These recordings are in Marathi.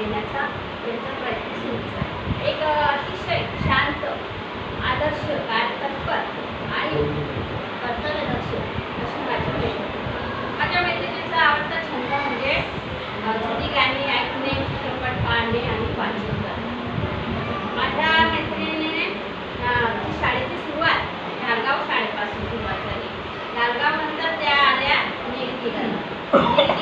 देण्याचा त्यांचा प्रयत्न सुरूच आहे एक अतिशय शांत आदर्श कार्यतत्पर आणि कर्तव्यदक्ष अशी माझी मैत्री माझ्या मैत्रिणीचा आवडता छंद म्हणजे जुनी गाणी ऐकणे चित्रपट पाहणे आणि वाचन करणे. माझ्या मैत्रिणीने शाळेची सुरुवात धारगाव शाळेपासून सुरुवात झाली. धारगाव नंतर त्या आल्या निगतीला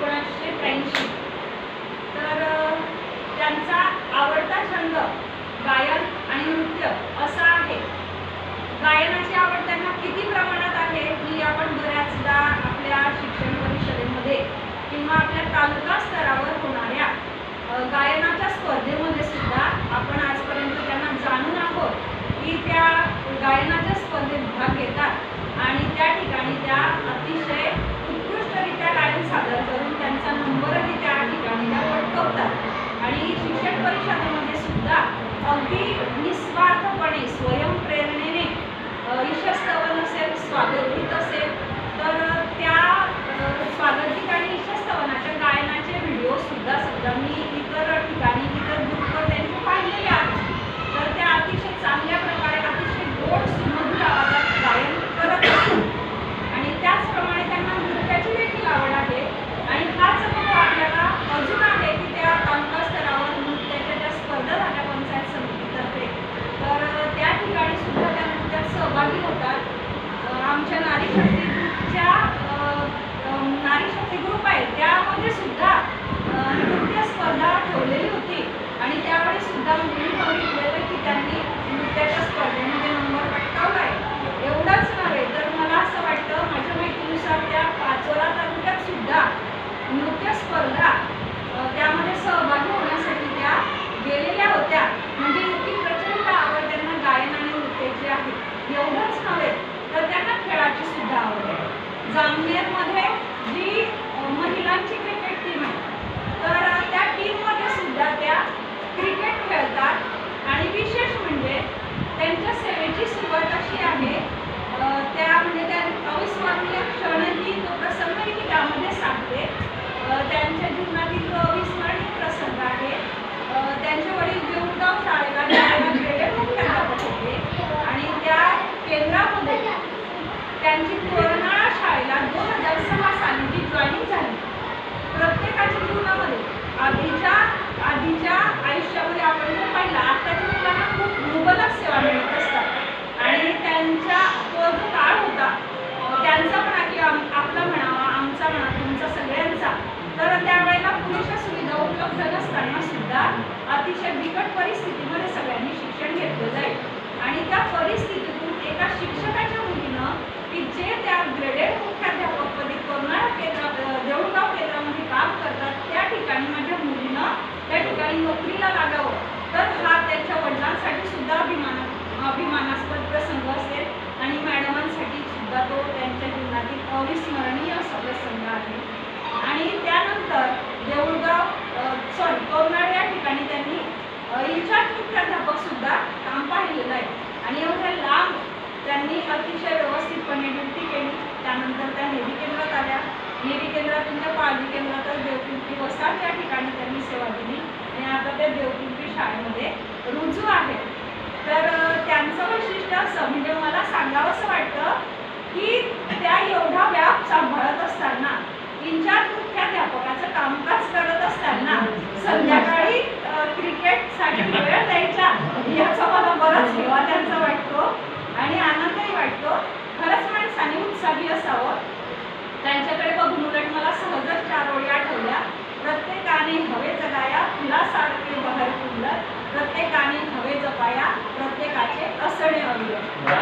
एकोणीसशे त्र्याऐंशी. तर त्यांचा आवडता छंद असलेल्या अतिशय बिकट परिस्थितीमध्ये सगळ्यांनी शिक्षण घेतलं जाईल. आणि त्या परिस्थितीतून एका शिक्षकाच्या मुलीनं की जे त्या ग्रेडेड मुख्याध्यापकपदी करणार केंद्र देऊळगाव केंद्रामध्ये काम करतात त्या ठिकाणी माझ्या मुलीनं त्या ठिकाणी नोकरीला लागावं. तर हा त्यांच्या वडिलांसाठी सुद्धा अभिमान अभिमानास्पद प्रसंग असेल. आणि मॅडमांसाठी सुद्धा तो त्यांच्या जीवनातील अविस्मरणीय अतिशय व्यवस्थितपणे ड्युटी केली. त्यानंतर त्या नेवी केंद्रात आल्या. नेवी केंद्रातून त्या पालवी केंद्रातच देवपिंपरी वसाहत या ठिकाणी त्यांनी सेवा दिली. आणि आता त्या देवपिंपरी शाळेमध्ये रुजू आहेत. बहर फुललं